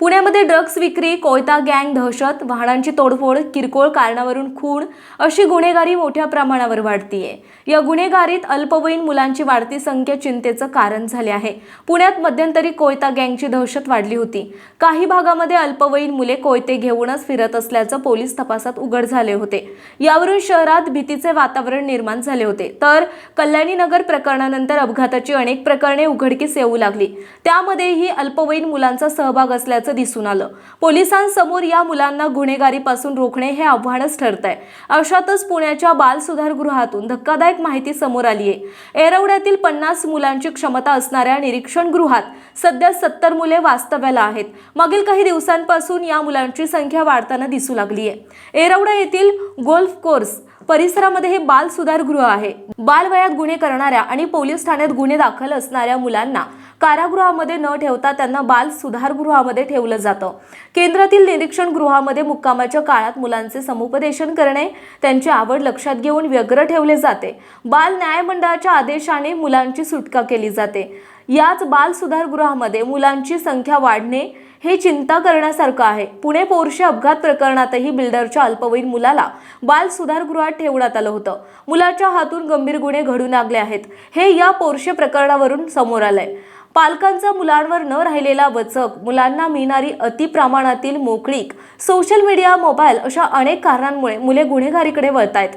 पुण्यामध्ये ड्रग्ज विक्री कोयता गँग दहशत वाहनांची तोडफोड किरकोळ कारणावरून खून अशी गुन्हेगारी मोठ्या प्रमाणावर वाढतीये. या गुन्हेगारीत अल्पवयीन मुलांची वाढती संख्या चिंतेचं कारण झाले आहे. पुण्यात मध्यंतरी कोयता गँगची दहशत वाढली होती. काही भागामध्ये अल्पवयीन मुले कोयते घेऊनच फिरत असल्याचं पोलीस तपासात उघड झाले होते. यावरून शहरात भीतीचे वातावरण निर्माण झाले होते. तर कल्याणी नगर प्रकरणानंतर अपघाताची अनेक प्रकरणे उघडकीस येऊ लागली. त्यामध्येही अल्पवयीन मुलांचा सहभाग असल्याचं दिसून आलं. पोलिसांसमोर या मुलांना गुन्हेगारीपासून रोखणे हे आव्हानच ठरत आहे अशातच पुण्याच्या बाल सुधारगृहातून धक्कादायक माहिती समोर आली आहे एरवड्यातील पन्नास मुलांची क्षमता असणाऱ्या निरीक्षण गृहात सध्या सत्तर मुले वास्तव्याला आहेत. मागील काही दिवसांपासून या मुलांची संख्या वाढताना दिसू लागली आहे एरवडा येथील गोल्फ कोर्स परिसरामध्ये हे बाल सुधारगृह आहे. बालवयात गुन्हे करणाऱ्या आणि पोलीस ठाण्यात गुन्हे दाखल असणाऱ्या मुलांना कारागृहामध्ये न ठेवता त्यांना बाल सुधारगृहामध्ये ठेवलं जातं. केंद्रातील निरीक्षण गृहामध्ये मुक्कामाच्या काळात मुलांचे समुपदेशन करणे त्यांची आवड लक्षात घेऊन व्यग्र ठेवले जाते. बाल न्यायमंडळाच्या आदेशाने मुलांची सुटका केली जाते. याच बाल सुधारगृहामध्ये मुलांची संख्या वाढणे हे चिंता करण्यासारखं आहे. पुणे पोर्शे अपघात प्रकरणातही बिल्डरच्या अल्पवयीन मुलाला बाल सुधारगृहात ठेवण्यात आलं होतं. मुलाच्या हातून गंभीर गुन्हे घडून लागले आहेत. हे या पोर्शे प्रकरणावरून समोर आलंय. पालकांचा मुलांवर न राहिलेला वचक मुलांना मिळणारी अतिप्रमाणातील मोकळीक सोशल मीडिया मोबाईल अशा अनेक कारणांमुळे मुले गुन्हेगारीकडे वळतायत.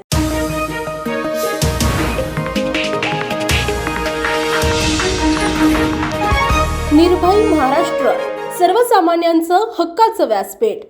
निर्भय महाराष्ट्र सर्वसामान्यांचं हक्काचं व्यासपीठ.